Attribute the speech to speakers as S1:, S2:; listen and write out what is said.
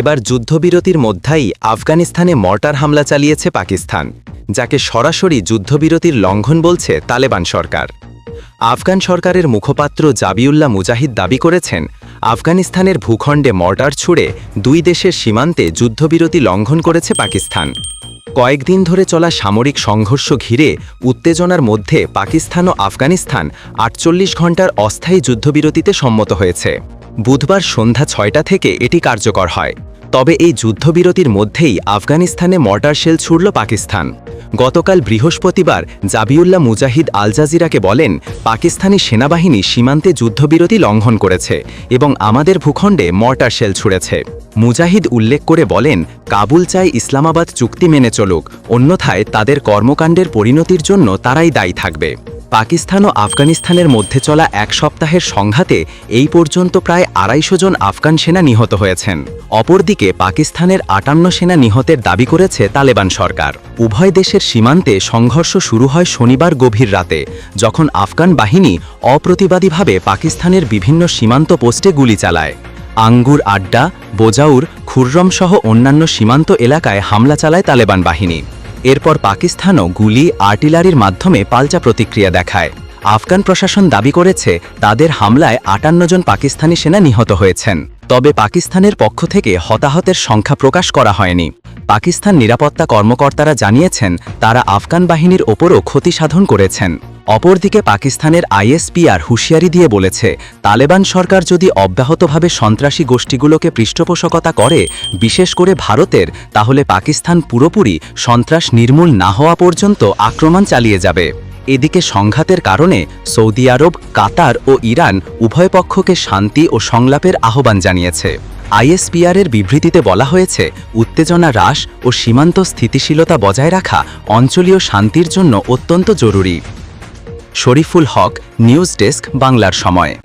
S1: এবার যুদ্ধবিরতির মধ্যেই আফগানিস্তানে মর্টার হামলা চালিয়েছে পাকিস্তান, যাকে সরাসরি যুদ্ধবিরতির লঙ্ঘন বলছে তালেবান সরকার। আফগান সরকারের মুখপাত্র জাবিউল্লাহ মুজাহিদ দাবি করেছেন, আফগানিস্তানের ভূখণ্ডে মর্টার ছুড়ে দুই দেশের সীমান্তে যুদ্ধবিরতি লঙ্ঘন করেছে পাকিস্তান। কয়েকদিন ধরে চলা সামরিক সংঘর্ষ ঘিরে উত্তেজনার মধ্যে পাকিস্তান ও আফগানিস্তান আটচল্লিশ ঘণ্টার অস্থায়ী যুদ্ধবিরতিতে সম্মত হয়েছে। বুধবার সন্ধ্যা ছয়টা থেকে এটি কার্যকর হয়। তবে এই যুদ্ধবিরতির মধ্যেই আফগানিস্তানে মর্টার শেল ছুড়ল পাকিস্তান। গতকাল বৃহস্পতিবার জাবিউল্লাহ মুজাহিদ আল জাজিরাকে বলেন, পাকিস্তানি সেনাবাহিনী সীমান্তে যুদ্ধবিরতি লঙ্ঘন করেছে এবং আমাদের ভূখণ্ডে মর্টার শেল ছুড়েছে। মুজাহিদ উল্লেখ করে বলেন, কাবুল চাই ইসলামাবাদ চুক্তি মেনে চলুক, অন্যথায় তাদের কর্মকাণ্ডের পরিণতির জন্য তারাই দায়ী থাকবে। পাকিস্তান ও আফগানিস্তানের মধ্যে চলা এক সপ্তাহের সংঘাতে এই পর্যন্ত প্রায় আড়াইশো জন আফগান সেনা নিহত হয়েছেন। অপরদিকে পাকিস্তানের আটান্ন সেনা নিহতের দাবি করেছে তালেবান সরকার। উভয় দেশের সীমান্তে সংঘর্ষ শুরু হয় শনিবার গভীর রাতে, যখন আফগান বাহিনী অপ্রতিবাদীভাবে পাকিস্তানের বিভিন্ন সীমান্ত পোস্টে গুলি চালায়। আঙ্গুর আড্ডা, বোজাউর, খুররম সহ অন্যান্য সীমান্ত এলাকায় হামলা চালায় তালেবান বাহিনী। এরপর পাকিস্তানও গুলি আর্টিলারির মাধ্যমে পাল্টা প্রতিক্রিয়া দেখায়। আফগান প্রশাসন দাবি করেছে, তাদের হামলায় আটান্ন জন পাকিস্তানি সেনা নিহত হয়েছেন। তবে পাকিস্তানের পক্ষ থেকে হতাহতের সংখ্যা প্রকাশ করা হয়নি। পাকিস্তান নিরাপত্তা কর্মকর্তারা জানিয়েছেন, তারা আফগান বাহিনীর ওপরও ক্ষতি সাধন করেছেন। অপরদিকে পাকিস্তানের আইএসপিআর হুঁশিয়ারি দিয়ে বলেছে, তালেবান সরকার যদি অব্যাহতভাবে সন্ত্রাসী গোষ্ঠীগুলোকে পৃষ্ঠপোষকতা করে, বিশেষ করে ভারতের, তাহলে পাকিস্তান পুরোপুরি সন্ত্রাস নির্মূল না হওয়া পর্যন্ত আক্রমণ চালিয়ে যাবে। এদিকে সংঘাতের কারণে সৌদি আরব, কাতার ও ইরান উভয় পক্ষকে শান্তি ও সংলাপের আহ্বান জানিয়েছে। আইএসপিআরের বিবৃতিতে বলা হয়েছে, উত্তেজনা হ্রাস ও সীমান্ত স্থিতিশীলতা বজায় রাখা অঞ্চলীয় শান্তির জন্য অত্যন্ত জরুরি। শরীফুল হক নিউজ ডেস্ক বাংলার সময়।